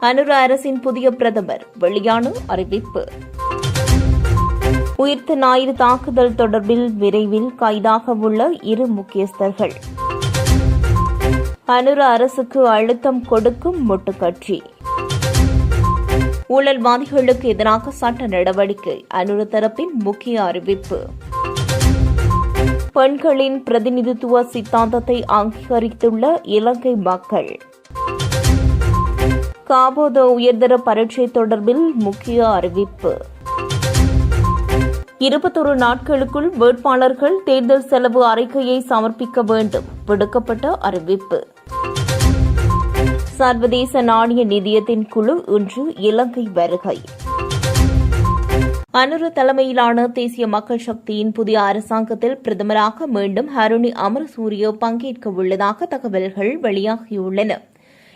அனுர அரசின் புதிய பிரதமர். வெளியான அறிவிப்பு. உயிர்த்த ஞாயிறு தாக்குதல் தொடர்பில் விரைவில் கைதாக உள்ள இரு முக்கியஸ்தர்கள். அனுர அரசுக்கு அழுத்தம் கொடுக்கும் முட்டுக்கட்சி. ஊழல்வாதிகளுக்கு எதிராக சட்ட நடவடிக்கை. அனுர தரப்பின் முக்கிய அறிவிப்பு. பெண்களின் பிரதிநிதித்துவ சித்தாந்தத்தை அங்கீகரித்துள்ள இலங்கை மக்கள். காபோதோ உயர்தர பரீட்சை தொடர்பில் முக்கிய அறிவிப்பு. இருபத்தொரு நாட்களுக்குள் வேட்பாளர்கள் தேர்தல் செலவு அறிக்கையை சமர்ப்பிக்க வேண்டும். விடுக்கப்பட்ட அறிவிப்பு. சர்வதேச நாணய நிதியத்தின் குழு இன்று இலங்கை வருகை. அனுரு தலைமையிலான தேசிய மக்கள் சக்தியின் புதிய அரசாங்கத்தில் பிரதமராக மீண்டும் ஹருணி அமரசூரிய பங்கேற்க உள்ளதாக தகவல்கள் வெளியாகியுள்ளன.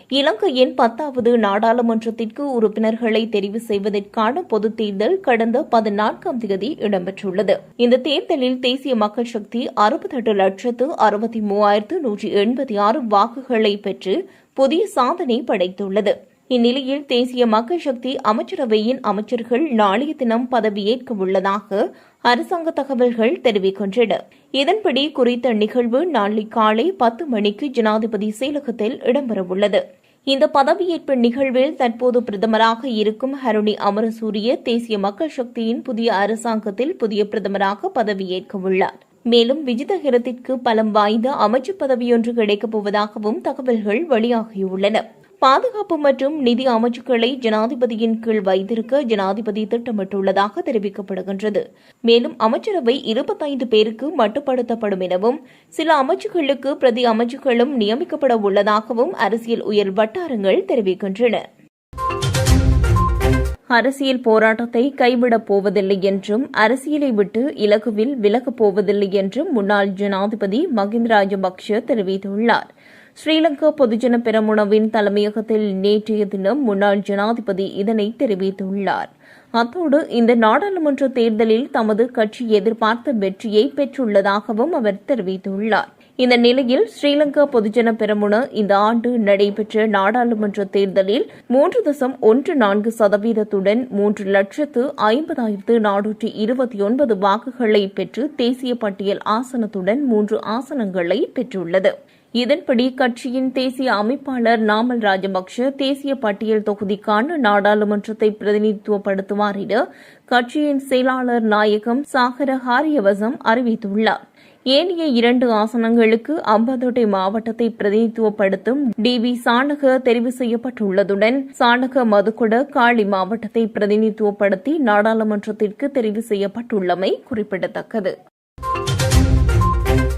இலங்கையின் பத்தாவது நாடாளுமன்றத்திற்கு உறுப்பினர்களை தெரிவு செய்வதற்கான பொதுத் தேர்தல் கடந்த பதினான்காம் தேதி இடம்பெற்றுள்ளது. இந்த தேர்தலில் தேசிய மக்கள் சக்தி அறுபத்தெட்டு லட்சத்து அறுபத்தி மூவாயிரத்து நூற்றி எண்பத்தி ஆறு வாக்குகளை பெற்று புதிய சாதனை படைத்துள்ளது. இந்நிலையில் தேசிய மக்கள் சக்தி அமைச்சரவையின் அமைச்சர்கள் நாளைய தினம் பதவியேற்க உள்ளதாக அரசாங்க தகவல்கள் தெரிவிக்கின்றன. இதன்படி குறித்த நிகழ்வு நாளை காலை பத்து மணிக்கு ஜனாதிபதி செயலகத்தில் இடம்பெறவுள்ளது. இந்த பதவியேற்பு நிகழ்வில் தற்போது பிரதமராக இருக்கும் ஹருணி அமரசூரிய தேசிய மக்கள் சக்தியின் புதிய அரசாங்கத்தில் புதிய பிரதமராக பதவியேற்க உள்ளார் மேலும் விஜிதஹிரத்திற்கு பலம் வாய்ந்த அமைச்சு பதவியொன்று கிடைக்கப் போவதாகவும் தகவல்கள் வெளியாகியுள்ளன. பாதுகாப்பு மற்றும் நிதி அமைச்சுக்களை ஜனாதிபதியின் கீழ் வைத்திருக்க ஜனாதிபதி திட்டமிட்டுள்ளதாக தெரிவிக்கப்படுகின்றது. மேலும் அமைச்சரவை இருபத்தைந்து பேருக்கு மட்டுப்படுத்தப்படும் எனவும் சில அமைச்சுகளுக்கு பிரதி அமைச்சுகளும் நியமிக்கப்பட உள்ளதாகவும் அரசியல் உயர் வட்டாரங்கள் தெரிவிக்கின்றன. அரசியல் போராட்டத்தை கைவிடப் போவதில்லை என்றும் அரசியலை விட்டு இலகுவில் விலகப் போவதில்லை என்றும் முன்னாள் ஜனாதிபதி மகிந்த ராஜபக்ஷ தெரிவித்துள்ளார். ஸ்ரீலங்கா பொதுஜன பெரமுனவின் தலைமையகத்தில் நேற்றைய தினம் முன்னாள் ஜனாதிபதி இதனை தெரிவித்துள்ளார். அத்தோடு இந்த நாடாளுமன்ற தேர்தலில் தமது கட்சி எதிர்பார்த்த வெற்றியை பெற்றுள்ளதாகவும் அவர் தெரிவித்துள்ளார். இந்த நிலையில் ஸ்ரீலங்கா பொதுஜன பெரமுன இந்த ஆண்டு நடைபெற்ற நாடாளுமன்ற தேர்தலில் மூன்று தசம் ஒன்று நான்கு சதவீதத்துடன் மூன்று லட்சத்து ஐம்பதாயிரத்து நானூற்றி இருபத்தி ஒன்பது வாக்குகளை பெற்று தேசிய பட்டியல் ஆசனத்துடன் மூன்று ஆசனங்களை பெற்றுள்ளது. இதன்படி கட்சியின் தேசிய அமைப்பாளர் நாமல் ராஜபக்ஷ தேசிய பட்டியல் தொகுதிக்கான நாடாளுமன்றத்தை பிரதிநிதித்துவப்படுத்துவார் என கட்சியின் செயலாளர் நாயகம் சாகர ஹாரியவசம் அறிவித்துள்ளார். ஏனைய இரண்டு ஆசனங்களுக்கு அம்பதோட்டை மாவட்டத்தை பிரதிநிதித்துவப்படுத்தும் டி வி சாணக தெரிவு செய்யப்பட்டுள்ளதுடன் சாணக மதுக்குட காளி மாவட்டத்தை பிரதிநிதித்துவப்படுத்தி நாடாளுமன்றத்திற்கு தெரிவு செய்யப்பட்டுள்ளமை குறிப்பிடத்தக்கது.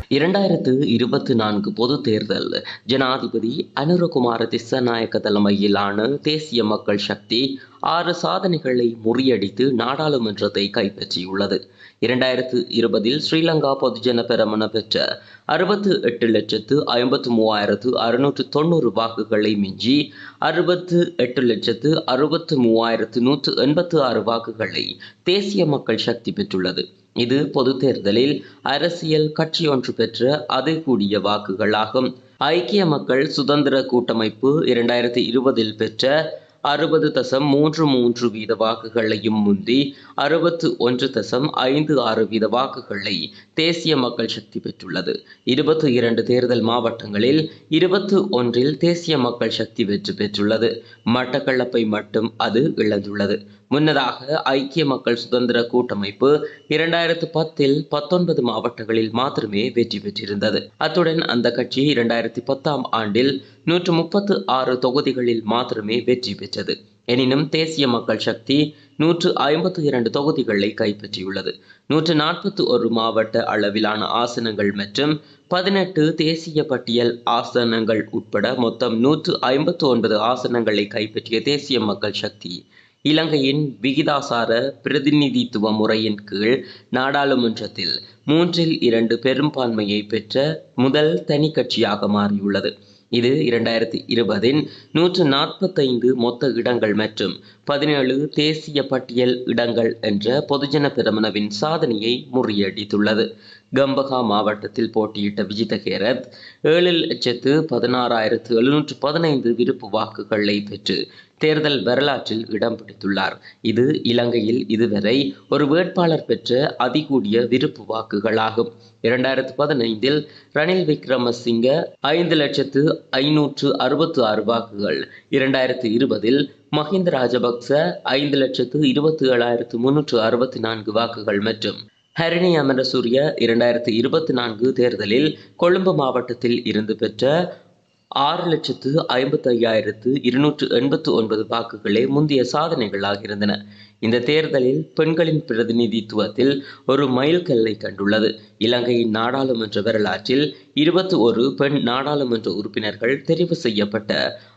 இரண்டாயிரத்து இருபத்தி நான்கு பொது தேர்தல். ஜனாதிபதி அனுரகுமார திஸ்ஸநாயக்க தலைமையிலான தேசிய மக்கள் சக்தி ஆறு சாதனைகளை முறியடித்து நாடாளுமன்றத்தை கைப்பற்றியுள்ளது. இரண்டாயிரத்து இருபதில் ஸ்ரீலங்கா பொதுஜன பெரமன பெற்ற அறுபத்து எட்டு லட்சத்து ஐம்பத்து மூவாயிரத்து அறுநூற்று தொண்ணூறு வாக்குகளை மிஞ்சி அறுபத்து எட்டு லட்சத்து அறுபத்து மூவாயிரத்து நூற்று எண்பத்து ஆறு வாக்குகளை தேசிய மக்கள் சக்தி பெற்றுள்ளது. இது பொது தேர்தலில் அரசியல் கட்சி ஒன்று பெற்ற அது கூடிய வாக்குகளாகும். ஐக்கிய மக்கள் சுதந்திர கூட்டமைப்பு இரண்டாயிரத்தி இருபதில் பெற்ற அறுபது தசம் மூன்று மூன்று வீத வாக்குகளையும் முந்தி அறுபத்து ஒன்று தசம் ஐந்து ஆறு வீத வாக்குகளை தேசிய மக்கள் சக்தி பெற்றுள்ளது. இருபத்தி இரண்டு தேர்தல் மாவட்டங்களில் இருபத்து ஒன்றில் தேசிய மக்கள் சக்தி வெற்றி பெற்றுள்ளது. மட்டக்களப்பை மட்டும் அது இழந்துள்ளது. முன்னதாக ஐக்கிய மக்கள் சுதந்திர கூட்டமைப்பு இரண்டாயிரத்து பத்தில் பத்தொன்பது மாவட்டங்களில் மாத்திரமே வெற்றி பெற்றிருந்தது. அத்துடன் அந்த கட்சி இரண்டாயிரத்தி பத்தாம் ஆண்டில் நூற்று முப்பத்து ஆறு தொகுதிகளில் மாத்திரமே வெற்றி பெற்றது. எனினும் தேசிய மக்கள் சக்தி நூற்று ஐம்பத்து இரண்டு தொகுதிகளை கைப்பற்றியுள்ளது. நூற்று நாற்பத்தி ஒரு மாவட்ட அளவிலான ஆசனங்கள் மற்றும் பதினெட்டு தேசிய பட்டியல் ஆசனங்கள் உட்பட மொத்தம் நூற்று ஐம்பத்து ஒன்பது ஆசனங்களை கைப்பற்றிய தேசிய மக்கள் சக்தி இலங்கையின் விகிதாசார பிரதிநிதித்துவ முறையின் கீழ் நாடாளுமன்றத்தில் மூன்றில் இரண்டு பெரும்பான்மையை பெற்ற முதல் தனி கட்சியாக மாறியுள்ளது. இது இரண்டாயிரத்தி இருபதின் நூற்று நாற்பத்தைந்து மொத்த இடங்கள் மற்றும் பதினேழு தேசிய பட்டியல் இடங்கள் என்ற பொதுஜன பெரமுனவின் சாதனையை முறியடித்துள்ளது. கம்பகா மாவட்டத்தில் போட்டியிட்ட விஜித கேரத் ஏழு லட்சத்து பதினாறாயிரத்து எழுநூற்று பதினைந்து விருப்பு வாக்குகளை பெற்று தேர்தல் வரலாற்றில் இடம் பிடித்துள்ளார். இது இலங்கையில் இதுவரை ஒரு வேட்பாளர் பெற்ற அதிகூடிய விருப்பு வாக்குகளாகும். இரண்டாயிரத்து பதினைந்தில் ரணில் விக்ரமசிங்க ஐந்து லட்சத்து ஐநூற்று அறுபத்து ஆறு வாக்குகள். இரண்டாயிரத்து இருபதில் மஹிந்த ராஜபக்ச ஐந்து லட்சத்து இருபத்தி ஏழாயிரத்து முன்னூற்று அறுபத்தி நான்கு வாக்குகள் மற்றும் ஹரிணி அமரசூரிய இரண்டாயிரத்து இருபத்தி நான்கு தேர்தலில் கொழும்பு மாவட்டத்தில் இருந்து பெற்ற ஆறு லட்சத்து ஐம்பத்தி ஐயாயிரத்து இருநூற்று எண்பத்து ஒன்பது வாக்குகளே முந்தைய சாதனைகளாக இருந்தன. இந்த தேர்தலில் பெண்களின் பிரதிநிதித்துவத்தில் ஒரு மைல்கல்லை கண்டுள்ளது. இலங்கையின் நாடாளுமன்ற வரலாற்றில் இருபத்தி ஒரு பெண் நாடாளுமன்ற உறுப்பினர்கள் தெரிவு செய்யப்பட்ட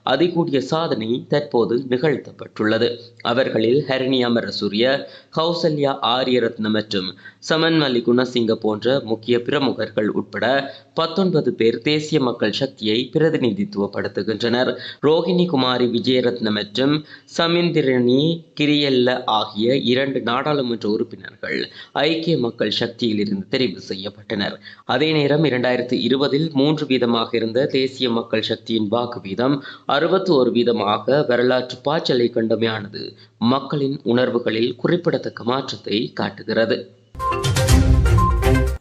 அதிகூடிய சாதனை தற்போது நிகழ்த்தப்பட்டுள்ளது. அவர்களில் ஹரிணி அமரசூரிய கௌசல்யா ஆரியரத்ன மற்றும் சமன்மலி குணசிங்க போன்ற முக்கிய பிரமுகர்கள் உட்பட பத்தொன்பது பேர் தேசிய மக்கள் சக்தியை பிரதிநிதித்துவப்படுத்துகின்றனர். ரோஹிணி குமாரி விஜயரத்ன மற்றும் சமிந்திரணி கிரியல்ல ஆகிய இரண்டு நாடாளுமன்ற உறுப்பினர்கள் ஐக்கிய மக்கள் சக்தியில் இருந்து தெரிவு செய்யப்பட்டனர். அதே நேரம் இரண்டாயிரத்தி இருபதில் மூன்று வீதமாக இருந்த தேசிய மக்கள் சக்தியின் வாக்கு வீதம் அறுபத்தி ஒரு வீதமாக வரலாற்று பாய்ச்சலை கண்டமையானது மக்களின் உணர்வுகளில் குறிப்பிடத்தக்க மாற்றத்தை காட்டுகிறது.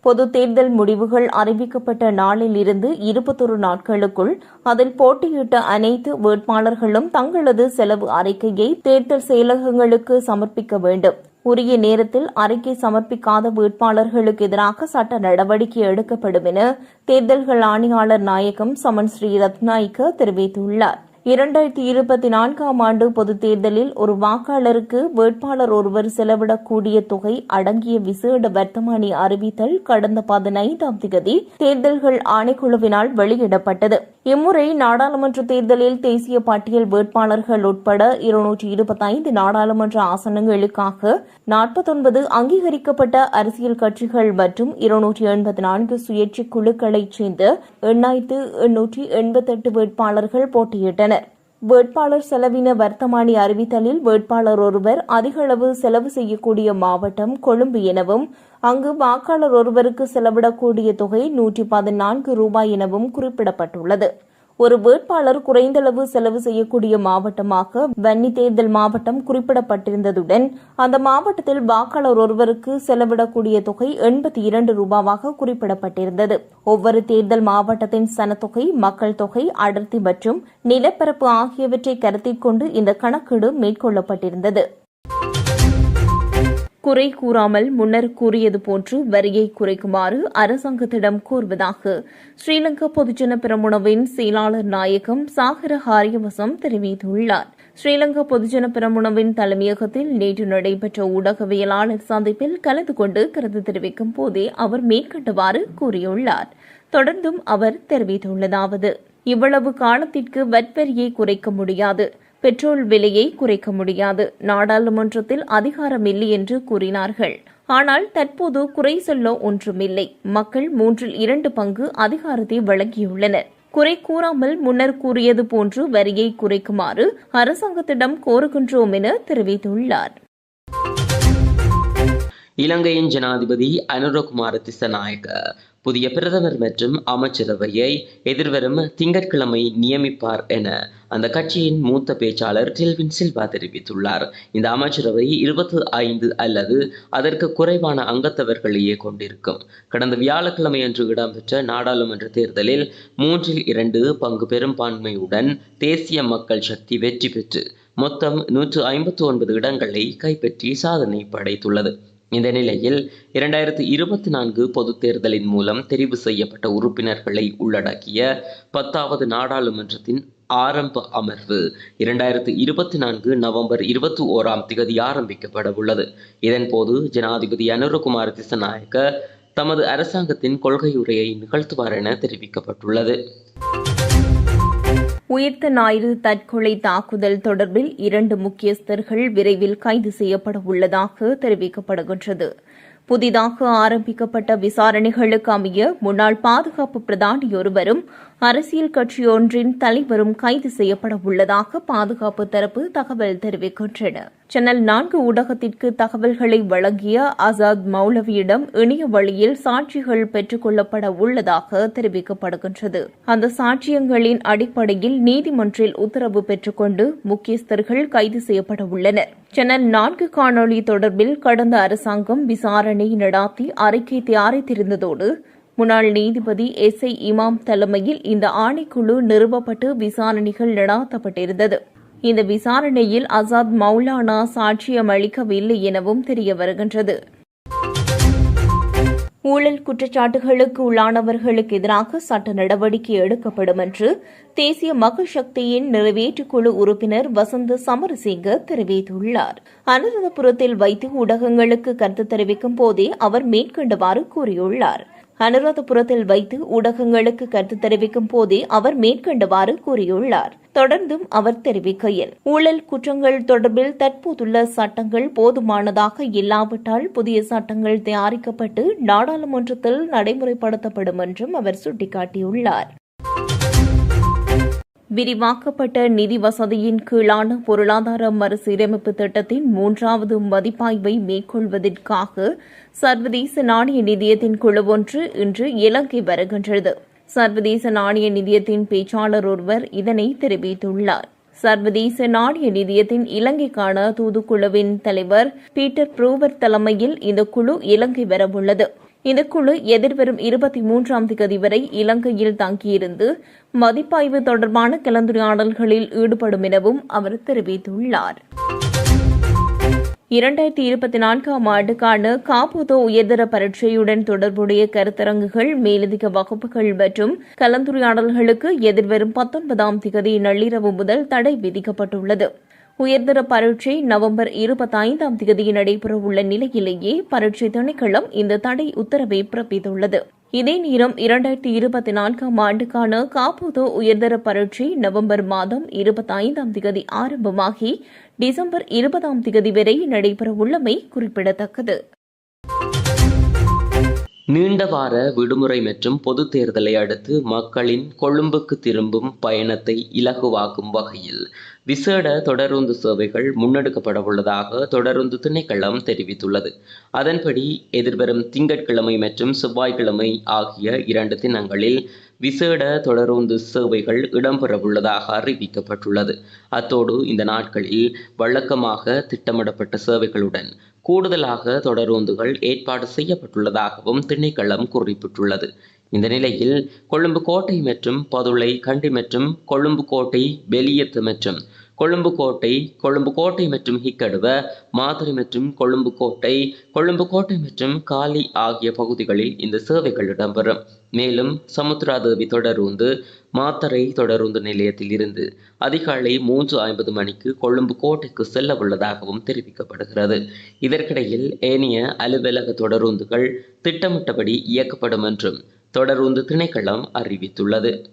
பொது தேர்தல் முடிவுகள் அறிவிக்கப்பட்ட நாளில் இருந்து இருபத்தொரு நாட்களுக்குள் அதில் போட்டியிட்ட அனைத்து வேட்பாளர்களும் தங்களது செலவு அறிக்கையை தேர்தல் செயலகங்களுக்கு சமர்ப்பிக்க வேண்டும். உரிய நேரத்தில் அறிக்கை சமர்ப்பிக்காத வேட்பாளர்களுக்கு எதிராக சட்ட நடவடிக்கை எடுக்கப்படும் என தேர்தல்கள் ஆணையாளர் நாயகம் சமன் ஸ்ரீ ரத்நாயக்க தெரிவித்துள்ளார். இரண்டாயிரத்தி இருபத்தி நான்காம் ஆண்டு பொதுத் தேர்தலில் ஒரு வாக்காளருக்கு வேட்பாளர் ஒருவர் செலவிடக்கூடிய தொகை அடங்கிய விசேட வர்த்தமானி அறிவித்தல் கடந்த பதினைந்தாம் தேதி தேர்தல்கள் ஆணைக்குழுவினால் வெளியிடப்பட்டது. இம்முறை நாடாளுமன்ற தேர்தலில் தேசிய பட்டியல் வேட்பாளர்கள் உட்பட இருநூற்றி இருபத்தைந்து நாடாளுமன்ற ஆசனங்களுக்காக நாற்பத்தொன்பது அங்கீகரிக்கப்பட்ட அரசியல் கட்சிகள் மற்றும் இருநூற்றி எண்பத்தி நான்கு சுயேட்சை குழுக்களைச் சேர்ந்த எண்ணாயிரத்து எண்ணூற்றி எண்பத்தெட்டு வேட்பாளர்கள் போட்டியிட்டனர். வேட்பாளர் செலவின வர்த்தமானி அறிவித்தலில் வேட்பாளர் ஒருவர் அதிக அளவு செலவு செய்யக்கூடிய மாவட்டம் கொழும்பு எனவும் அங்கு வாக்காளர் ஒருவருக்கு செலவிடக்கூடிய தொகை நூற்றி பதினான்கு ரூபாய் எனவும் குறிப்பிடப்பட்டுள்ளது. ஒரு வேட்பாளர் குறைந்தளவு செலவு செய்யக்கூடிய மாவட்டமாக வன்னி தேர்தல் மாவட்டம் குறிப்பிடப்பட்டிருந்ததுடன் அந்த மாவட்டத்தில் வாக்காளர் ஒருவருக்கு செலவிடக்கூடிய தொகை எண்பத்தி இரண்டு ரூபாவாக குறிப்பிடப்பட்டிருந்தது. ஒவ்வொரு தேர்தல் மாவட்டத்தின் சனத்தொகை மக்கள் தொகை அடர்த்தி மற்றும் நிலப்பரப்பு ஆகியவற்றை கருத்தில் கொண்டு இந்த கணக்கீடு மேற்கொள்ளப்பட்டிருந்தது. குறை கூறாமல் முன்னர் கூறியது போன்று வரியை குறைக்குமாறு அரசாங்கத்திடம் கூறுவதாக ஸ்ரீலங்கா பொதுஜன பெரமுனவின் செயலாளர் நாயகம் சாகர ஹாரியவசம் தெரிவித்துள்ளார். ஸ்ரீலங்கா பொதுஜன பெரமுனவின் தலைமையகத்தில் நேற்று நடைபெற்ற ஊடகவியலாளர் சந்திப்பில் கலந்து கொண்டு கருத்து தெரிவிக்கும் போதே அவர் மேற்கண்டவாறு கூறியுள்ளார். தொடர்ந்தும் அவர் தெரிவித்துள்ளதாவது இவ்வளவு காலத்திற்கு வட்வரியை குறைக்க முடியாது. பெட்ரோல் விலையை குறைக்க முடியாது. நாடாளுமன்றத்தில் அதிகாரம் இல்லை என்று கூறினார்கள். ஆனால் தற்போது குறை சொல்ல ஒன்றுமில்லை. மக்கள் மூன்றில் இரண்டு பங்கு அதிகாரத்தை வழங்கியுள்ளனர். குறை கூறாமல் முன்னர் கூறியது போன்று வரியை குறைக்குமாறு அரசாங்கத்திடம் கோருகின்றோம் என தெரிவித்துள்ளார். இலங்கையின் ஜனாதிபதி அனுரகுமார திசநாயக்க புதிய பிரதமர் மற்றும் அமைச்சரவையை எதிர்வரும் திங்கட்கிழமை நியமிப்பார் என அந்த கட்சியின் மூத்த பேச்சாளர் டில்வின் சில்வா தெரிவித்துள்ளார். இந்த அமைச்சரவை இருபத்தி ஐந்து அல்லது அதற்கு குறைவான அங்கத்தவர்களையே கொண்டிருக்கும். கடந்த வியாழக்கிழமை அன்று இடம்பெற்ற நாடாளுமன்ற தேர்தலில் மூன்றில் இரண்டு பங்கு பெரும்பான்மையுடன் தேசிய மக்கள் சக்தி வெற்றி பெற்று மொத்தம் நூற்று ஐம்பத்தி ஒன்பது இடங்களை கைப்பற்றி சாதனை படைத்துள்ளது. இந்த நிலையில் இரண்டாயிரத்தி இருபத்தி நான்கு பொதுத் தேர்தலின் மூலம் தெரிவு செய்யப்பட்ட உறுப்பினர்களை உள்ளடக்கிய பத்தாவது நாடாளுமன்றத்தின் ஆரம்ப அமர்வு இரண்டாயிரத்தி இருபத்தி நான்கு நவம்பர் இருபத்தி ஓராம் திகதி ஆரம்பிக்கப்பட உள்ளது. இதன்போது ஜனாதிபதி அனுரகுமார் திசநாயக்க தமது அரசாங்கத்தின் கொள்கையுரையை நிகழ்த்துவார் என தெரிவிக்கப்பட்டுள்ளது. உயிர்த்த ஞாயிறு தற்கொலை தாக்குதல் தொடர்பில் இரண்டு முக்கியஸ்தர்கள் விரைவில் கைது செய்யப்பட உள்ளதாக தெரிவிக்கப்படுகின்றது. புதிதாக ஆரம்பிக்கப்பட்ட விசாரணைகளுக்கு அமைய முன்னாள் பாதுகாப்பு பிரதானியொருவரும் அரசியல் கட்சியொன்றின் தலைவரும் கைது செய்யப்பட உள்ளதாக பாதுகாப்பு தரப்பு தகவல் தெரிவிக்கின்றன. சேனல் நான்கு ஊடகத்திற்கு தகவல்களை வழங்கிய ஆசாத் மௌலவியிடம் இணைய வழியில் சாட்சிகள் பெற்றுக் கொள்ளப்பட உள்ளதாக தெரிவிக்கப்படுகின்றது. அந்த சாட்சியங்களின் அடிப்படையில் நீதிமன்றில் உத்தரவு பெற்றுக்கொண்டு முக்கியஸ்தர்கள் கைது செய்யப்பட உள்ளனர். சேனல் நான்கு காணொலி தொடர்பில் கடந்த அரசாங்கம் விசாரணை நடாத்தி அறிக்கை தயாரித்திருந்ததோடு முன்னாள் நீதிபதி எஸ் ஐ இமாம் தலைமையில் இந்த ஆணைக்குழு நிறுவப்பட்டு விசாரணைகள் நடாத்தப்பட்டிருந்தது. இந்த விசாரணையில் அசாத் மௌலானா சாட்சியம் அளிக்கவில்லை எனவும் தெரிய வருகின்றது. ஊழல் குற்றச்சாட்டுகளுக்கு உள்ளானவர்களுக்கு எதிராக சட்ட நடவடிக்கை எடுக்கப்படும் என்று தேசிய மக்கள் சக்தியின் நிறைவேற்றுக்குழு உறுப்பினர் வசந்த சமரசிங்க தெரிவித்துள்ளார். அனுராதபுரத்தில் வைத்து ஊடகங்களுக்கு கருத்து தெரிவிக்கும் போதே அவர் மேற்கண்டவாறு கூறியுள்ளார். அனுராதபுரத்தில் வைத்து ஊடகங்களுக்கு கருத்து தெரிவிக்கும் போதே அவர் மேற்கண்டவாறு கூறியுள்ளார். தொடர்ந்தும் அவர் தெரிவிக்கையில் ஊழல் குற்றங்கள் தொடர்பில் தற்போதுள்ள சட்டங்கள் போதுமானதாக இல்லாவிட்டால் புதிய சட்டங்கள் தயாரிக்கப்பட்டு நாடாளுமன்றத்தில் நடைமுறைப்படுத்தப்படும் என்றும் அவர் சுட்டிக்காட்டியுள்ளார். விரிவாக்கப்பட்ட நிதி வசதியின் கீழான பொருளாதார மறுசீரமைப்பு திட்டத்தின் மூன்றாவது மதிப்பாய்வை மேற்கொள்வதற்காக சர்வதேச நாணய நிதியத்தின் குழு ஒன்று இன்று இலங்கை வருகின்றது. சர்வதேச நாணய நிதியத்தின் பேச்சாளர் ஒருவர் இதனை தெரிவித்துள்ளார். சர்வதேச நாணய நிதியத்தின் இலங்கைக்கான தூதுக்குழுவின் தலைவர் பீட்டர் ப்ரூவர் தலைமையில் இந்த குழு இலங்கை வரவுள்ளது. இந்த குழு எதிர்வரும் இருபத்தி மூன்றாம் தேதி வரை இலங்கையில் தங்கியிருந்து மதிப்பாய்வு தொடர்பான கலந்துரையாடல்களில் ஈடுபடும் எனவும் அவர் தெரிவித்துள்ளார். இரண்டாயிரத்தி இருபத்தி நான்காம் ஆண்டுக்கான காப்போதோ உயர்தர பரீட்சையுடன் தொடர்புடைய கருத்தரங்குகள் மேலதிக வகுப்புகள் மற்றும் கலந்துரையாடல்களுக்கு எதிர்வரும் பத்தொன்பதாம் திகதி நள்ளிரவு முதல் தடை விதிக்கப்பட்டுள்ளது. உயர்தர பரீட்சை நவம்பர் இருபத்தைந்தாம் தேதி நடைபெறவுள்ள நிலையிலேயே பரீட்சை திணைக்களம் இந்த தடை உத்தரவை பிறப்பித்துள்ளது. இதே நேரம் இரண்டாயிரத்தி இருபத்தி நான்காம் ஆண்டுக்கான காப்போதோ உயர்தர பரீட்சை நவம்பர் மாதம் இருபத்தைந்தாம் தேதி ஆரம்பமாகி டிசம்பர் இருபதாம் தேதி வரை நடைபெறவுள்ளமை குறிப்பிடத்தக்கது. நீண்ட வார விடுமுறை மற்றும் பொது தேர்தலை அடுத்து மக்களின் கொழும்புக்கு திரும்பும் பயணத்தை இலகுவாக்கும் வகையில் விசேட தொடருந்து சேவைகள் முன்னெடுக்கப்பட உள்ளதாக தொடருந்து திணைக்களம் தெரிவித்துள்ளது. அதன்படி எதிர்வரும் திங்கட்கிழமை மற்றும் செவ்வாய்க்கிழமை ஆகிய இரண்டு தினங்களில் விசேட தொடருந்து சேவைகள் இடம்பெறவுள்ளதாக அறிவிக்கப்பட்டுள்ளது. அத்தோடு இந்த நாட்களில் வழக்கமாக திட்டமிடப்பட்ட சேவைகளுடன் கூடுதலாக தொடரூந்துகள் ஏற்பாடு செய்யப்பட்டுள்ளதாகவும் திணைக்களம் குறிப்பிட்டுள்ளது. இந்த நிலையில் கொழும்பு கோட்டை மற்றும் பதுளை கண்டி மற்றும் கொழும்பு கோட்டை வெளியத்து மற்றும் கொழும்பு கோட்டை கொழும்பு கோட்டை மற்றும் ஹிக்கடுவ மாதிரி மற்றும் கொழும்பு கோட்டை கொழும்பு கோட்டை மற்றும் காலி ஆகிய பகுதிகளில் இந்த சேவைகள் இடம்பெறும். மேலும் சமுத்திராதேவி தொடரூந்து மாத்தரை தொடருந்து நிலையத்தில் இருந்து அதிகாலை மூன்று ஐம்பது மணிக்கு கொழும்பு கோட்டைக்கு செல்ல உள்ளதாகவும் தெரிவிக்கப்படுகிறது. இதற்கிடையில் ஏனைய அலுவலக தொடருந்துகள் திட்டமிட்டபடி இயக்கப்படும் என்றும் தொடருந்து திணைக்களம் அறிவித்துள்ளது.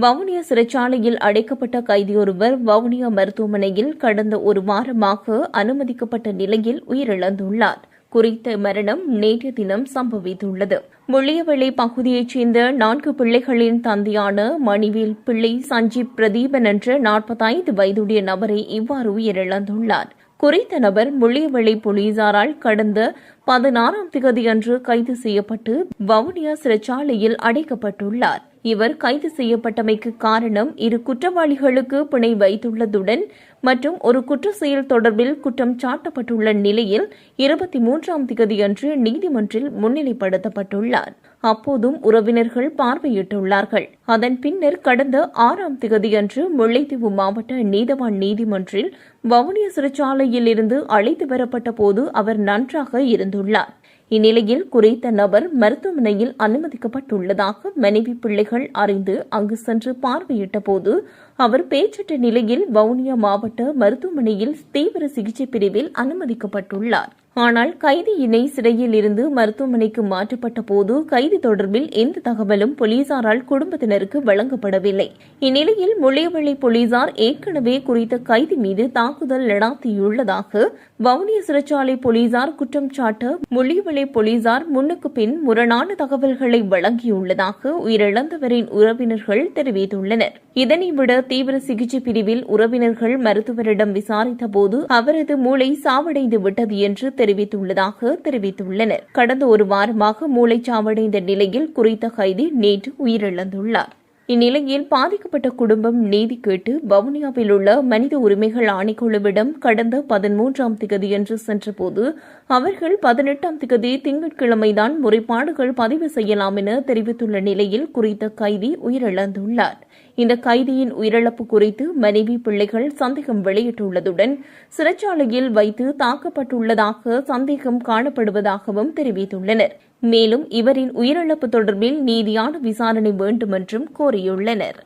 வவுனியா சிறைச்சாலையில் அடைக்கப்பட்ட கைதியொருவர் வவுனியா மருத்துவமனையில் கடந்த ஒரு வாரமாக அனுமதிக்கப்பட்ட நிலையில் உயிரிழந்துள்ளார். குறித்த மரணம் நேற்று தினம் சம்பவித்துள்ளது. முள்ளியவெளி பகுதியைச் சேர்ந்த நான்கு பிள்ளைகளின் தந்தையான மணிவேல் பிள்ளை சஞ்சீப் பிரதீபன் என்ற நாற்பத்தைந்து வயதுடைய நபரை இவ்வாறு உயிரிழந்துள்ளார். குறித்த நபர் முள்ளியவெளி போலீசாரால் கடந்த பதினாறாம் திகதியன்று கைது செய்யப்பட்டு வவுனியா சிறைச்சாலையில் அடைக்கப்பட்டுள்ளார். இவர் கைது செய்யப்பட்டமைக்கு காரணம் இரு குற்றவாளிகளுக்கு பிணை வைத்துள்ளதுடன் மற்றும் ஒரு குற்ற செயல் தொடர்பில் குற்றம் சாட்டப்பட்டுள்ள நிலையில் இருபத்தி மூன்றாம் திகதியன்று நீதிமன்றில் முன்னிலைப்படுத்தப்பட்டுள்ளார். அப்போதும் உறவினர்கள் பார்வையிட்டுள்ளார்கள். அதன் பின்னர் கடந்த ஆறாம் திகதியன்று முல்லைத்தீவு மாவட்ட நீதவான் நீதிமன்றில் வவுனியா சிறைச்சாலையில் இருந்து அழைத்து வரப்பட்ட போது அவர் நன்றாக இருந்துள்ளார். இந்நிலையில் குறித்த நபர் மருத்துவமனையில் அனுமதிக்கப்பட்டுள்ளதாக மனைவி பிள்ளைகள் அறிந்து அங்கு சென்று பார்வையிட்ட போது அவர் பேச்சிட்ட நிலையில் வவுனியா மாவட்ட மருத்துவமனையில் தீவிர சிகிச்சை பிரிவில் அனுமதிக்கப்பட்டுள்ளார். ஆனால் கைதியினை சிறையில் இருந்து மருத்துவமனைக்கு மாற்றப்பட்ட போது கைதி தொடர்பில் எந்த தகவலும் போலீசாரால் குடும்பத்தினருக்கு வழங்கப்படவில்லை. இந்நிலையில் முள்ளியவள்ளி போலீசார் ஏற்கனவே குறித்த கைதி மீது தாக்குதல் நடாத்தியுள்ளதாக வவுனியா சிறைச்சாலை போலீசார் குற்றம் சாட்ட முள்ளியவள்ளி போலீசார் முன்னுக்கு பின் முரணான தகவல்களை வழங்கியுள்ளதாக உயிரிழந்தவரின் உறவினர்கள் தெரிவித்துள்ளனர். இதனை விட தீவிர சிகிச்சை பிரிவில் உறவினர்கள் மருத்துவரிடம் விசாரித்தபோது அவரது மூளை சாவடைந்து விட்டது என்று தெரிவித்துள்ளதாக தெரிவித்துள்ளனர். கடந்த ஒரு வாரமாக மூளைச்சாவடைந்த நிலையில் குறித்த கைதி நேற்று உயிரிழந்துள்ளார். இந்நிலையில் பாதிக்கப்பட்ட குடும்பம் நீதி கேட்டு வவுனியாவில் உள்ள மனித உரிமைகள் ஆணைக்குழுவிடம் கடந்த பதிமூன்றாம் திகதியன்று சென்றபோது அவர்கள் பதினெட்டாம் திகதி திங்கட்கிழமைதான் முறைப்பாடுகள் பதிவு செய்யலாம் என தெரிவித்துள்ள நிலையில் குறித்த கைதி உயிரிழந்துள்ளார். இந்த கைதியின் உயிரிழப்பு குறித்து மனைவி பிள்ளைகள் சந்தேகம் வெளியிட்டுள்ளதுடன் சிறைச்சாலையில் வைத்து தாக்கப்பட்டுள்ளதாக சந்தேகம் காணப்படுவதாகவும் தெரிவித்துள்ளனர். மேலும் இவரின் உயிரிழப்பு தொடர்பில் நீதியான விசாரணை வேண்டுமென்றும் கோரியுள்ளனர்.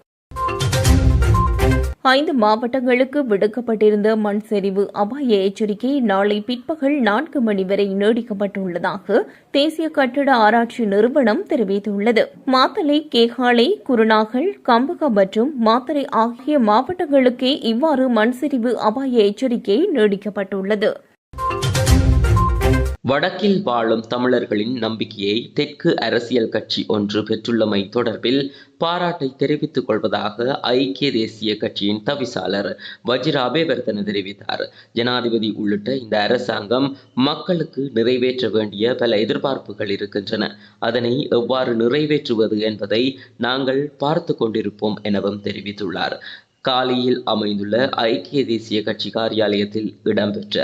ஐந்து மாவட்டங்களுக்கு விடுக்கப்பட்டிருந்த மண் சரிவு அபாய எச்சரிக்கை நாளை பிற்பகல் நான்கு மணி வரை நீடிக்கப்பட்டுள்ளதாக தேசிய கட்டிட ஆராய்ச்சி நிறுவனம் தெரிவித்துள்ளது. மாத்தலை கேகாலை குருநாகல் கம்பகம் மற்றும் மாத்தரை ஆகிய மாவட்டங்களுக்கே இவ்வாறு மண் சரிவு அபாய எச்சரிக்கை நீடிக்கப்பட்டுள்ளது. வடக்கில் வாழும் தமிழர்களின் நம்பிக்கையை தெற்கு அரசியல் கட்சி ஒன்று பெற்றுள்ளமை தொடர்பில் பாராட்டை தெரிவித்துக் கொள்வதாக ஐக்கிய தேசிய கட்சியின் தவிசாளர் வஜிர அபேவர்தன தெரிவித்தார். ஜனாதிபதி உள்ளிட்ட இந்த அரசாங்கம் மக்களுக்கு நிறைவேற்ற வேண்டிய பல எதிர்பார்ப்புகள் இருக்கின்றன. அதனை எவ்வாறு நிறைவேற்றுவது என்பதை நாங்கள் பார்த்து கொண்டிருப்போம் எனவும் தெரிவித்துள்ளார். காலியில் அமைந்துள்ள ஐக்கிய தேசிய கட்சி காரியாலயத்தில் இடம்பெற்ற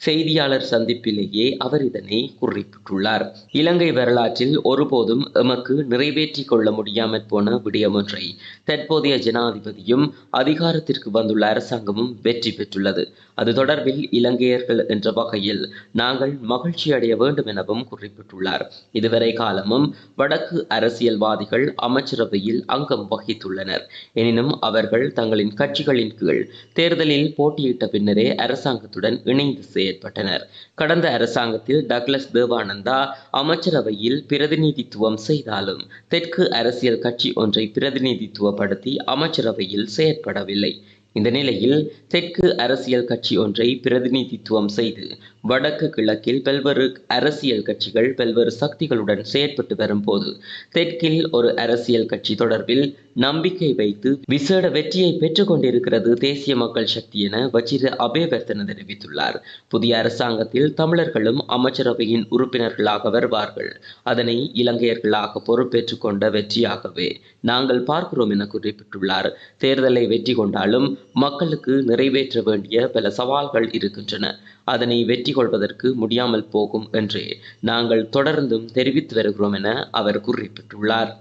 செய்தியாளர் சந்திப்பிலேயே அவர் இதனை குறிப்பிட்டுள்ளார். இலங்கை வரலாற்றில் ஒருபோதும் எமக்கு நிறைவேற்றிக் கொள்ள முடியாமற் போன விடயமொன்றை தற்போதைய ஜனாதிபதியும் அதிகாரத்திற்கு வந்துள்ள அரசாங்கமும் வெற்றி பெற்றுள்ளது. அது தொடர்பில் இலங்கையர்கள் என்ற வகையில் நாங்கள் மகிழ்ச்சி அடைய வேண்டும் எனவும் குறிப்பிட்டுள்ளார். இதுவரை காலமும் வடக்கு அரசியல்வாதிகள் அமைச்சரவையில் அங்கம் வகித்துள்ளனர். எனினும் அவர்கள் தங்களின் கட்சிகளின் கீழ் தேர்தலில் போட்டியிட்ட பின்னரே அரசாங்கத்துடன் இணைந்து செயற்பட்டனர் கடந்த அரசாங்கத்தில் டக்ளஸ் தேவானந்தா அமைச்சரவையில் பிரதிநிதித்துவம் செய்தாலும் தெற்கு அரசியல் கட்சி ஒன்றை பிரதிநிதித்துவப்படுத்தி அமைச்சரவையில் செயற்படவில்லை. இந்த நிலையில் தெற்கு அரசியல் கட்சி ஒன்றை பிரதிநிதித்துவம் செய்து வடக்கு கிழக்கில் பல்வேறு அரசியல் கட்சிகள் பல்வேறு சக்திகளுடன் செயற்பட்டு வரும்போது தெற்கில் ஒரு அரசியல் கட்சி தொடர்பில் நம்பிக்கை வைத்து விசேட வெற்றியை பெற்றுக் கொண்டிருக்கிறது தேசிய மக்கள் சக்தி என வஜிர அபேவர்த்தன தெரிவித்துள்ளார். புதிய அரசாங்கத்தில் தமிழர்களும் அமைச்சரவையின் உறுப்பினர்களாக வருவார்கள் அதனை இலங்கையர்களாக பொறுப்பேற்றுக் கொண்ட வெற்றியாகவே நாங்கள் பார்க்கிறோம் என குறிப்பிட்டுள்ளார். தேர்தலை வெற்றி கொண்டாலும் மக்களுக்கு நிறைவேற்ற வேண்டிய பல சவால்கள் இருக்கின்றன. அதனை வெற்றி கொள்வதற்கு முடியாமல் போகும் என்று நாங்கள் தொடர்ந்தும் தெரிவித்து வருகிறோம் என அவர் குறிப்பிட்டுள்ளார்.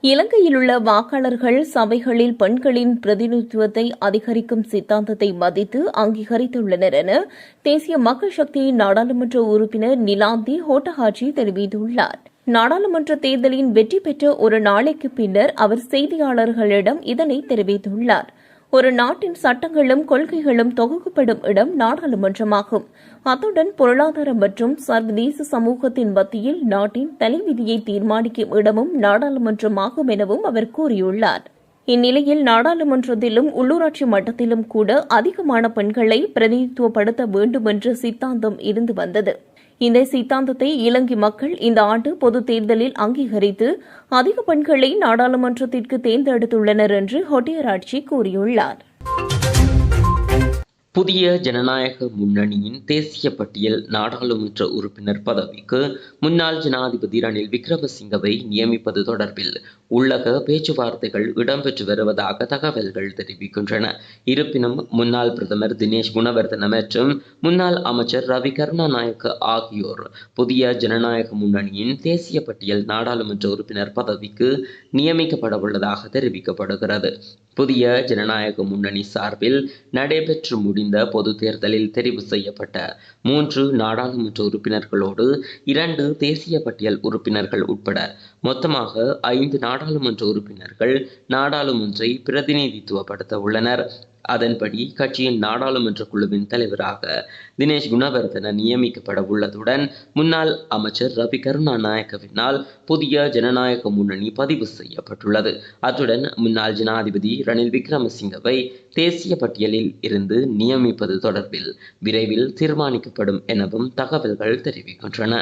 இலங்கையில் உள்ள வாக்காளர்கள் சபைகளில் பெண்களின் பிரதிநிதித்துவத்தை அதிகரிக்கும் சித்தாந்தத்தை மதித்து அங்கீகரித்துள்ளனர் என தேசிய மக்கள் சக்தியின் நாடாளுமன்ற உறுப்பினர் நிலாந்தி ஹோட்டஹாஜி தெரிவித்துள்ளார். நாடாளுமன்ற தேர்தலின் வெற்றி பெற்ற ஒரு நாளைக்கு பின்னர் அவர் செய்தியாளர்களிடம் இதனை தெரிவித்துள்ளார். ஒரு நாட்டின் சட்டங்களும் கொள்கைகளும் தொகுக்கப்படும் இடம் நாடாளுமன்றமாகும். அத்துடன் பொருளாதார மற்றும் சர்வதேச சமூகத்தின் மத்தியில் நாட்டின் தலைவிதியை தீர்மானிக்கும் இடமும் நாடாளுமன்றமாகும் எனவும் அவர் கூறியுள்ளார். இந்நிலையில் நாடாளுமன்றத்திலும் உள்ளூராட்சி மட்டத்திலும் கூட அதிகமான பெண்களை பிரதிநிதித்துவப்படுத்த வேண்டும் என்ற சித்தாந்தம் இருந்து வந்தது. இந்த சித்தாந்தத்தை இலங்கை மக்கள் இந்த ஆண்டு பொது தேர்தலில் அங்கீகரித்து அதிக பெண்களை நாடாளுமன்றத்திற்கு தேர்ந்தெடுத்துள்ளனர் என்று ஹொட்டியராட்சி கூறியுள்ளார். புதிய ஜனநாயக முன்னணியின் தேசிய பட்டியல் நாடாளுமன்ற உறுப்பினர் பதவிக்கு முன்னாள் ஜனாதிபதி ரணில் விக்ரமசிங்கவை நியமிப்பது தொடர்பில் உள்ளக பேச்சுவார்த்தைகள் இடம்பெற்று வருவதாக தகவல்கள் தெரிவிக்கின்றன. இருப்பினும் முன்னாள் பிரதமர் தினேஷ் குணவர்தன மற்றும் முன்னாள் அமைச்சர் ரவி கருணாநாயக்க ஆகியோர் புதிய ஜனநாயக முன்னணியின் தேசிய பட்டியல் நாடாளுமன்ற உறுப்பினர் பதவிக்கு நியமிக்கப்பட உள்ளதாக தெரிவிக்கப்படுகிறது. புதிய ஜனநாயக முன்னணி சார்பில் நடைபெற்று முடிந்த பொது தேர்தலில் தெரிவு செய்யப்பட்ட மூன்று நாடாளுமன்ற உறுப்பினர்களோடு இரண்டு தேசிய பட்டியல் உறுப்பினர்கள் உட்பட மொத்தமாக ஐந்து நாடாளுமன்ற உறுப்பினர்கள் நாடாளுமன்றை பிரதிநிதித்துவப்படுத்த உள்ளனர் அதன்படி கட்சியின் நாடாளுமன்ற குழுவின் தலைவராக தினேஷ் குணவர்தன நியமிக்கப்பட உள்ளதுடன் முன்னாள் அமைச்சர் ரவி கருணாநாயக்கவினால் புதிய ஜனநாயக முன்னணி பதிவு செய்யப்பட்டுள்ளது. அத்துடன் முன்னாள் ஜனாதிபதி ரணில் விக்ரமசிங்கவை தேசிய பட்டியலில் இருந்து நியமிப்பது தொடர்பில் விரைவில் தீர்மானிக்கப்படும் எனவும் தகவல்கள் தெரிவிக்கின்றன.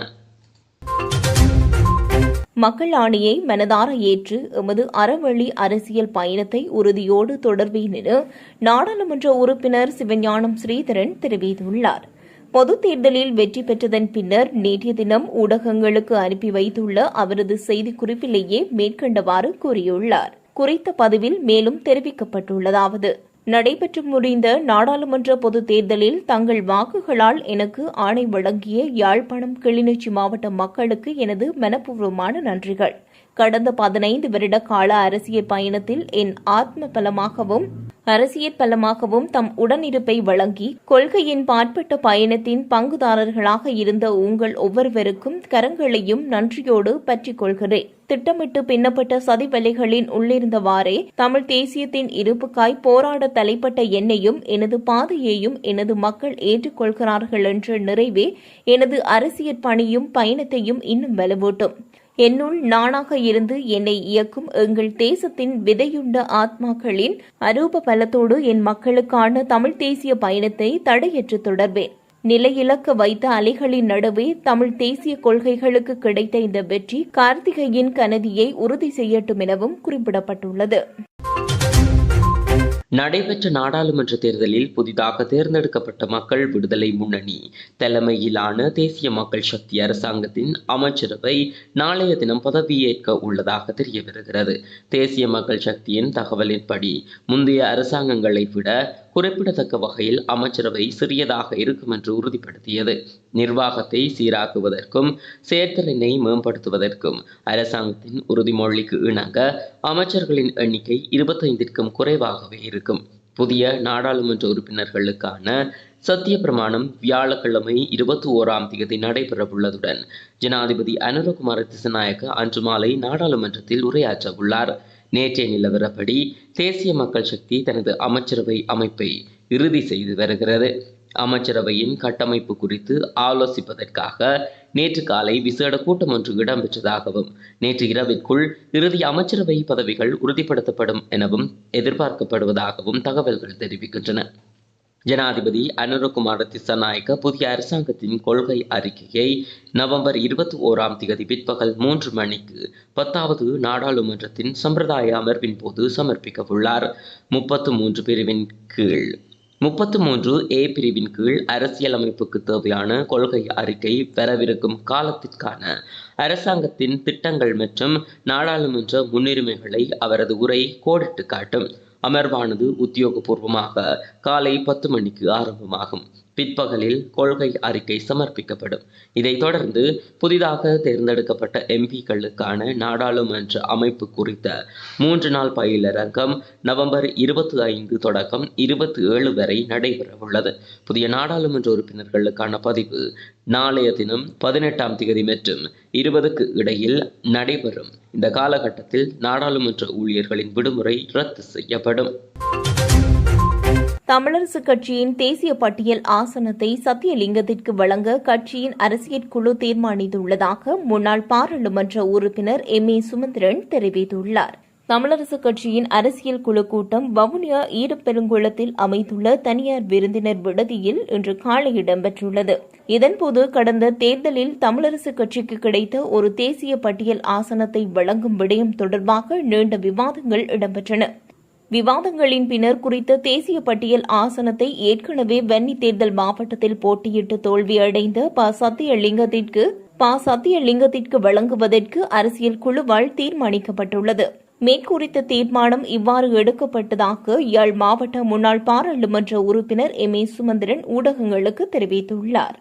மக்கள் ஆணையை மனதார ஏற்று எமது அறவழி அரசியல் பயணத்தை உறுதியோடு தொடர்வேன் என நாடாளுமன்ற உறுப்பினர் சிவஞானம் ஸ்ரீதரன் தெரிவித்துள்ளார். பொதுத் தேர்தலில் வெற்றி பெற்றதன் பின்னர் நேற்றைய தினம் ஊடகங்களுக்கு அனுப்பி வைத்துள்ள அவரது செய்திக்குறிப்பிலேயே மேற்கண்டவாறு கூறியுள்ளார். குறித்த பதிவில் மேலும் தெரிவிக்கப்பட்டுள்ளதாவது. நடைபெற்று முடிந்த நாடாளுமன்ற பொதுத் தேர்தலில் தங்கள் வாக்குகளால் எனக்கு ஆணை வழங்கிய யாழ்ப்பாணம் கிளிநொச்சி மாவட்ட மக்களுக்கு எனது மனப்பூர்வமான நன்றிகள். கடந்த பதினைந்து வருட கால அரசியல் பயணத்தில் என் ஆத்ம பலமாகவும் அரசியல் பலமாகவும் தம் உடனிருப்பை வழங்கி கொள்கையின் பாற்பட்ட பயணத்தின் பங்குதாரர்களாக இருந்த உங்கள் ஒவ்வொருவருக்கும் கரங்களையும் நன்றியோடு பற்றிக் கொள்கிறேன். திட்டமிட்டு பின்னப்பட்ட சதிவலைகளின் உள்ளிருந்தவாறே தமிழ் தேசியத்தின் இருப்புக்காய் போராட தலைப்பட்ட என்னையும் எனது பாதையையும் எனது மக்கள் ஏற்றுக்கொள்கிறார்கள் என்ற நிறைவே எனது அரசியல் பணியும் பயணத்தையும் இன்னும் வலுவூட்டும். என்னுள் நானாக இருந்து என்னை இயக்கும் எங்கள் தேசத்தின் விதையுண்ட ஆத்மாக்களின் அரூப பலத்தோடு என் மக்களுக்கான தமிழ் தேசிய பயணத்தை தடையற்று தொடர்வேன். நிலையிலக்க வைத்த அலைகளின் நடுவே தமிழ் தேசிய கொள்கைகளுக்கு கிடைத்த இந்த வெற்றி கார்த்திகையின் கனதியை உறுதி செய்யட்டும் எனவும் குறிப்பிடப்பட்டுள்ளது. நடைபெற்ற நாடாளுமன்ற தேர்தலில் புதிதாக தேர்ந்தெடுக்கப்பட்ட மக்கள் விடுதலை முன்னணி. தலைமையிலான தேசிய மக்கள் சக்தி அரசாங்கத்தின் அமைச்சரவை நாளைய தினம் பதவியேற்க உள்ளதாக தெரிய வருகிறது தேசிய மக்கள் சக்தியின் தகவலின்படி முந்தைய அரசாங்கங்களை விட குறிப்பிடத்தக்க வகையில் அமைச்சரவை சிறியதாக இருக்கும் என்று உறுதிப்படுத்தியது. நிர்வாகத்தை சீராக்குவதற்கும் செயற்திறனை மேம்படுத்துவதற்கும் அரசாங்கத்தின் உறுதிமொழிக்கு இணங்க அமைச்சர்களின் எண்ணிக்கை இருபத்தைந்திற்கும் குறைவாகவே இருக்கும். புதிய நாடாளுமன்ற உறுப்பினர்களுக்கான சத்திய பிரமாணம் வியாழக்கிழமை இருபத்தி ஓராம் தேதி நடைபெறவுள்ளதுடன் ஜனாதிபதி அனுரகுமார திசநாயக்க அன்று மாலை நாடாளுமன்றத்தில் உரையாற்ற உள்ளார் நேற்றைய நிலவரப்படி தேசிய மக்கள் சக்தி தனது அமைச்சரவை அமைப்பை இறுதி செய்து வருகிறது. அமைச்சரவையின் கட்டமைப்பு குறித்து ஆலோசிப்பதற்காக நேற்று காலை விசேட கூட்டம் ஒன்று இடம்பெற்றதாகவும் நேற்று இரவிற்குள் இறுதி அமைச்சரவை பதவிகள் உறுதிப்படுத்தப்படும் எனவும் எதிர்பார்க்கப்படுவதாகவும் தகவல்கள் தெரிவிக்கின்றன. ஜனாதிபதி அனுரகுமார் திசநாயக்க புதிய அரசாங்கத்தின் கொள்கை அறிக்கையை நவம்பர் இருபத்தி ஓராம் தேதி பிற்பகல் மூன்று மணிக்கு பத்தாவது நாடாளுமன்றத்தின் சம்பிரதாய அமர்வின் போது சமர்ப்பிக்க உள்ளார் முப்பத்து மூன்று பிரிவின் கீழ். முப்பத்து மூன்று ஏ பிரிவின் கீழ் அரசியலமைப்புக்கு தேவையான கொள்கை அறிக்கை பெறவிருக்கும் காலத்திற்கான அரசாங்கத்தின் திட்டங்கள் மற்றும் நாடாளுமன்ற முன்னுரிமைகளை அவரது உரை கோடிட்டு காட்டும். அமர்வானது உத்தியோகபூர்வமாக காலை பத்து மணிக்கு ஆரம்பமாகும். பிற்பகலில் கொள்கை அறிக்கை சமர்ப்பிக்கப்படும். இதைத் தொடர்ந்து புதிதாக தேர்ந்தெடுக்கப்பட்ட எம்பிக்களுக்கான நாடாளுமன்ற அமைப்பு குறித்த மூன்று நாள் பயிலரங்கம் நவம்பர் இருபத்தி ஐந்து தொடக்கம் இருபத்தி ஏழு வரை நடைபெறவுள்ளது புதிய நாடாளுமன்ற உறுப்பினர்களுக்கான பதிவு நாளைய தினம் பதினெட்டாம் தேதி மற்றும் இருபதுக்கு இடையில் நடைபெறும். இந்த காலகட்டத்தில் நாடாளுமன்ற ஊழியர்களின் விடுமுறை ரத்து செய்யப்படும். தமிழரசு கட்சியின் தேசிய பட்டியல் ஆசனத்தை சத்தியலிங்கத்திற்கு வழங்க கட்சியின் அரசியல் குழு தீர்மானித்துள்ளதாக முன்னாள் பாராளுமன்ற உறுப்பினர் எம் ஏ சுமந்திரன் தெரிவித்துள்ளார். தமிழரசு கட்சியின் அரசியல் குழு கூட்டம் வவுனியா ஈரப்பெருங்குளத்தில் அமைந்துள்ள தனியார் விருந்தினர் விடுதியில் இன்று காலை இடம்பெற்றுள்ளது. இதன்போது கடந்த தேர்தலில் தமிழரசு கட்சிக்கு கிடைத்த ஒரு தேசிய பட்டியல் ஆசனத்தை வழங்கும் விடயம் தொடர்பாக நீண்ட விவாதங்கள் இடம்பெற்றன. விவாதங்களின் பின்னர் குறித்த தேசிய பட்டியல் ஆசனத்தை ஏற்கனவே வன்னி தேர்தல் மாவட்டத்தில் போட்டியிட்டு தோல்வியடைந்த ப. சத்தியலிங்கத்திற்கு ப. சத்தியலிங்கத்திற்கு வழங்குவதற்கு அரசியல் குழுவால் தீர்மானிக்கப்பட்டுள்ளது. மேற்குறித்த தீர்மானம் இவ்வாறு எடுக்கப்பட்டதாக யாழ் மாவட்ட முன்னாள் பாராளுமன்ற உறுப்பினர் எம். ஏ. சுமந்திரன் ஊடகங்களுக்கு தெரிவித்துள்ளார்.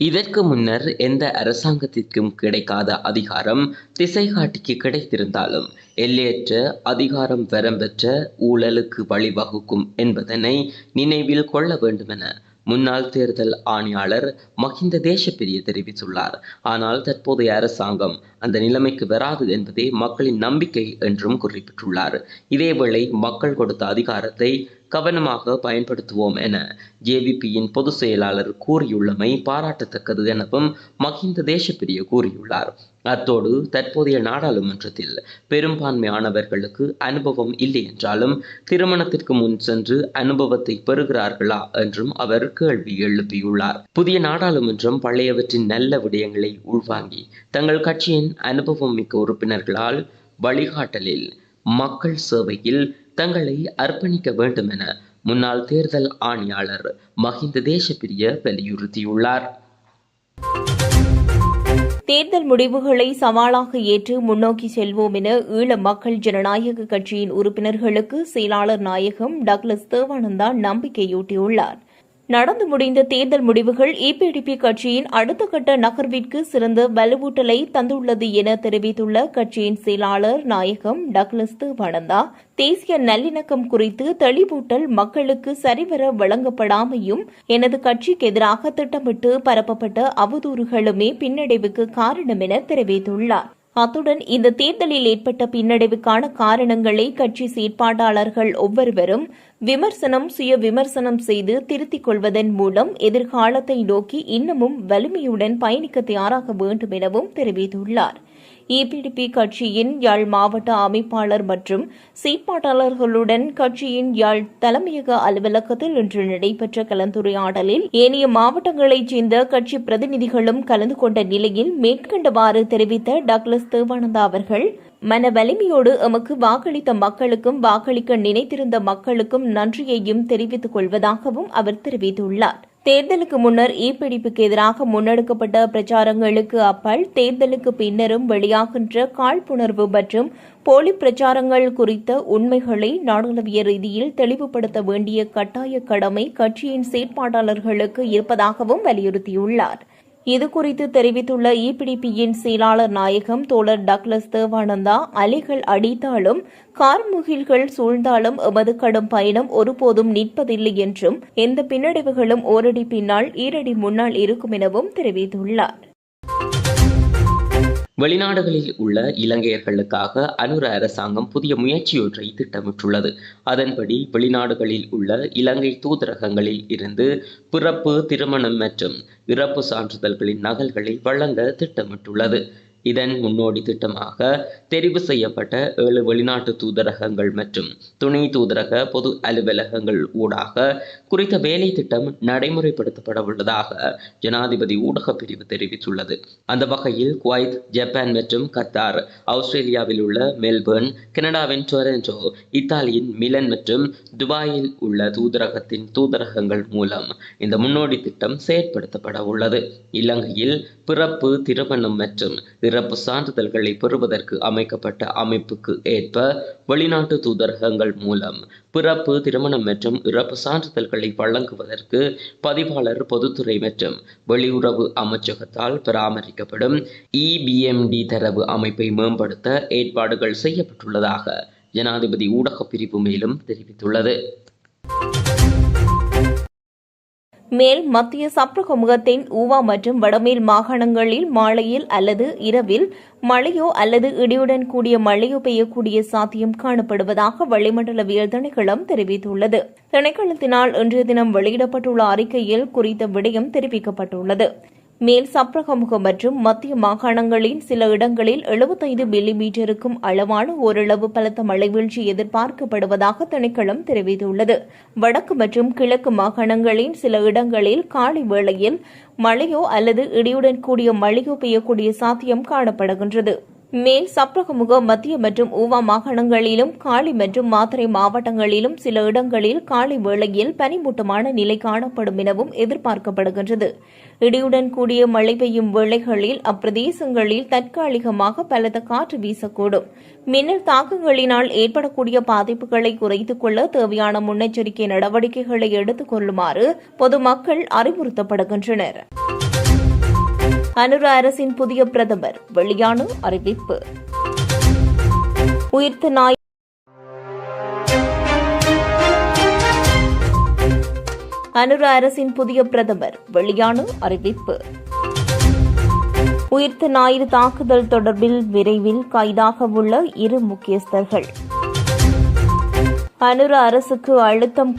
இதற்கு முன்னர் எந்த அரசாங்கத்திற்கும் கிடைக்காத அதிகாரம் திசைகாட்டிக்கு கிடைத்திருந்தாலும் எல்லையற்ற அதிகாரம் வரம்பெற்ற ஊழலுக்கு வழிவகுக்கும் என்பதனை நினைவில் கொள்ள வேண்டுமென முன்னாள் தேர்தல் ஆணையாளர் மஹிந்த தேசப்பிரிய தெரிவித்துள்ளார். ஆனால் தற்போதைய அரசாங்கம் அந்த நிலைமைக்கு வராது என்பதே மக்களின் நம்பிக்கை என்றும் குறிப்பிட்டுள்ளார். இதேவேளை மக்கள் கொடுத்த அதிகாரத்தை கவனமாக பயன்படுத்துவோம் என ஜேவிபியின் பொதுச் செயலாளர் கூறியுள்ளமை பாராட்டத்தக்கது எனவும் மஹிந்த தேசப்பிரிய கூறியுள்ளார். அத்தோடு தற்போதைய நாடாளுமன்றத்தில் பெரும்பான்மையானவர்களுக்கு அனுபவம் இல்லை என்றாலும் திருமணத்திற்கு முன் சென்று அனுபவத்தை பெறுகிறார்களா என்றும் அவர் கேள்வி எழுப்பியுள்ளார். புதிய நாடாளுமன்றம் பழையவற்றின் நல்ல விடயங்களை உள்வாங்கி தங்கள் கட்சியின் அனுபவம் மிக்க உறுப்பினர்களால் வழிகாட்டலில் மக்கள் சேவையில் தங்களை அர்ப்பணிக்க வேண்டும் என முன்னாள் தேர்தல் ஆணையாளர் மஹிந்த தேசப்பிரிய வலியுறுத்தியுள்ளார். தேர்தல் முடிவுகளை சவாலாக ஏற்று முன்னோக்கி செல்வோம் என ஈழ மக்கள் ஜனநாயக கட்சியின் உறுப்பினர்களுக்கு செயலாளர் நாயகம் டக்ளஸ் தேவானந்தா நம்பிக்கையூட்டியுள்ளார். நடந்து முடிந்த தேர்தல் முடிவுகள் இபிடிபி கட்சியின் அடுத்த கட்ட நகர்விற்கு சிறந்த வலுவூட்டலை தந்துள்ளது என தெரிவித்துள்ள கட்சியின் செயலாளர் நாயகம் டக்ளஸ் வனந்தா தேசிய நல்லிணக்கம் குறித்து தெளிவூட்டல் மக்களுக்கு சரிவர வழங்கப்படாமையும் எனது கட்சிக்கு எதிராக திட்டமிட்டு பரப்பப்பட்ட அவதூறுகளுமே பின்னடைவுக்கு காரணம் என தெரிவித்துள்ளார். அத்துடன் இந்த தேர்தலில் ஏற்பட்ட பின்னடைவுக்கான காரணங்களை கட்சி செயற்பாட்டாளர்கள் ஒவ்வொருவரும் விமர்சனம் சுய விமர்சனம் செய்து திருத்திக் கொள்வதன் மூலம் எதிர்காலத்தை நோக்கி இன்னமும் வலிமையுடன் பயணிக்க தயாராக வேண்டும் எனவும் தெரிவித்துள்ளார். இபிடிபி கட்சியின் யாழ் மாவட்ட அமைப்பாளர் மற்றும் செயற்பாட்டாளர்களுடன் கட்சியின் யாழ் தலைமையக அலுவலகத்தில் இன்று நடைபெற்ற கலந்துரையாடலில் ஏனைய மாவட்டங்களைச் சேர்ந்த கட்சி பிரதிநிதிகளும் கலந்து கொண்ட நிலையில் மேற்கண்டவாறு தெரிவித்த டக்ளஸ் தேவானந்தா அவர்கள் மன வலிமையோடு எமக்கு வாக்களித்த மக்களுக்கும் வாக்களிக்க நினைத்திருந்த மக்களுக்கும் நன்றியையும் தெரிவித்துக் கொள்வதாகவும் அவர் தெரிவித்துள்ளார். தேர்தலுக்கு முன்னர் ஈப்பிடிப்புக்கு எதிராக முன்னெடுக்கப்பட்ட பிரச்சாரங்களுக்கு அப்பால் தேர்தலுக்கு பின்னரும் வெளியாகின்ற காழ்ப்புணர்வு மற்றும் போலி பிரச்சாரங்கள் குறித்த உண்மைகளை நாடளாவிய ரீதியில் தெளிவுபடுத்த வேண்டிய கட்டாய கடமை கட்சியின் செயற்பாட்டாளர்களுக்கு இருப்பதாகவும் வலியுறுத்தியுள்ளார். இதுகுறித்து தெரிவித்துள்ள இபிடிபியின் செயலாளர் நாயகம் தோழர் டக்ளஸ் தேவானந்தா அலைகள் அடித்தாலும் கார்முகில்கள் சூழ்ந்தாலும் எமது கடும் பயணம் ஒருபோதும் நிற்பதில்லை என்றும் எந்த பின்னடைவுகளும் ஓரடி பின்னால் ஈரடி முன்னால் இருக்கும் எனவும் தெரிவித்துள்ளார். வெளிநாடுகளில் உள்ள இலங்கையர்களுக்காக அனுர அரசாங்கம் புதிய முயற்சியொன்றை திட்டமிட்டுள்ளது. அதன்படி வெளிநாடுகளில் உள்ள இலங்கை தூதரகங்களில் இருந்து பிறப்பு திருமணம் மற்றும் இறப்பு சான்றிதழ்களின் நகல்களை வழங்க திட்டமிட்டுள்ளது. இதன் முன்னோடி திட்டமாக தெரிவு செய்யப்பட்ட ஏழு வெளிநாட்டு தூதரகங்கள் மற்றும் துணை தூதரக பொது அலுவலகங்கள் ஊடாக குறித்த வேலை திட்டம் நடைமுறைப்படுத்தப்பட உள்ளதாக ஜனாதிபதி ஊடக பிரிவு தெரிவித்துள்ளது. அந்த வகையில் குவைத் ஜப்பான் மற்றும் கத்தார் ஆஸ்திரேலியாவில் உள்ள மெல்பர்ன் கனடாவின் டொரண்டோ இத்தாலியின் மிலன் மற்றும் துபாயில் உள்ள தூதரகத்தின் தூதரகங்கள் மூலம் இந்த முன்னோடி திட்டம் செயற்படுத்தப்பட உள்ளது. இலங்கையில் பிறப்பு திருமணம் மற்றும் இறப்பு சான்றிதழ்களை பெறுவதற்கு அமைக்கப்பட்ட அமைப்புக்கு ஏற்ப வெளிநாட்டு தூதரகங்கள் மூலம் பிறப்பு திருமணம் மற்றும் இறப்பு சான்றிதழ்களை வழங்குவதற்கு பதிவாளர் பொதுத்துறை மற்றும் வெளியுறவு அமைச்சகத்தால் பராமரிக்கப்படும் இபிஎம்டி தரவு அமைப்பை மேம்படுத்த ஏற்பாடுகள் செய்யப்பட்டுள்ளதாக ஜனாதிபதி ஊடகப் பிரிவு மேலும் தெரிவித்துள்ளது. மேல் மத்திய சப்ரகமுகத்தின் ஊவா மற்றும் வடமேல் மாகாணங்களில் மாலையில் அல்லது இரவில் மழையோ அல்லது இடியுடன் கூடிய மழையோ பெய்யக்கூடிய சாத்தியம் காணப்படுவதாக வளிமண்டலவியல் திணைக்களம் தெரிவித்துள்ளது. திணைக்களத்தினால் இன்றைய தினம் வெளியிடப்பட்டுள்ள அறிக்கையில் குறித்த விடயம் தெரிவிக்கப்பட்டுள்ளது. மேல் சப்ரகமுகம் மற்றும் மத்திய மாகாணங்களின் சில இடங்களில் எழுபத்தைந்து மில்லி மீட்டருக்கும் அளவான ஓரளவு பலத்த மழை வீழ்ச்சி எதிர்பார்க்கப்படுவதாக திணைக்களம் தெரிவித்துள்ளது. வடக்கு மற்றும் கிழக்கு மாகாணங்களின் சில இடங்களில் காலை வேளையில் மழையோ அல்லது இடியுடன் கூடிய மழையோ பெய்யக்கூடிய சாத்தியம் காணப்படுகின்றது. மேல் சப்ரகமுக மத்திய மற்றும் ஊவா மாகாணங்களிலும் காளி மற்றும் மாத்தறை மாவட்டங்களிலும் சில இடங்களில் காலை வேளையில் பனிமூட்டமான நிலை காணப்படும் எனவும் எதிர்பார்க்கப்படுகின்றது. இடியுடன் கூடிய மழை பெய்யும் வேளைகளில் அப்பிரதேசங்களில் தற்காலிகமாக பலத்த காற்று வீசக்கூடும். மின்னல் தாக்கங்களினால் ஏற்படக்கூடிய பாதிப்புகளை குறைத்துக் கொள்ள தேவையான முன்னெச்சரிக்கை நடவடிக்கைகளை எடுத்துக் கொள்ளுமாறு பொதுமக்கள் அறிவுறுத்தப்படுகின்றனர். அனுர அரசின் புதிய பிரதமர். வெளியான அறிவிப்பு. உயிர்த்த நாய். அனுர அரசின் புதிய பிரதமர். வெளியான அறிவிப்பு. உயிர்த்த ஞாயிறு தாக்குதல் தொடர்பில் விரைவில் கைதாக உள்ள இரு முக்கியஸ்தர்கள். அனுர அரசுக்கு அழுத்தம்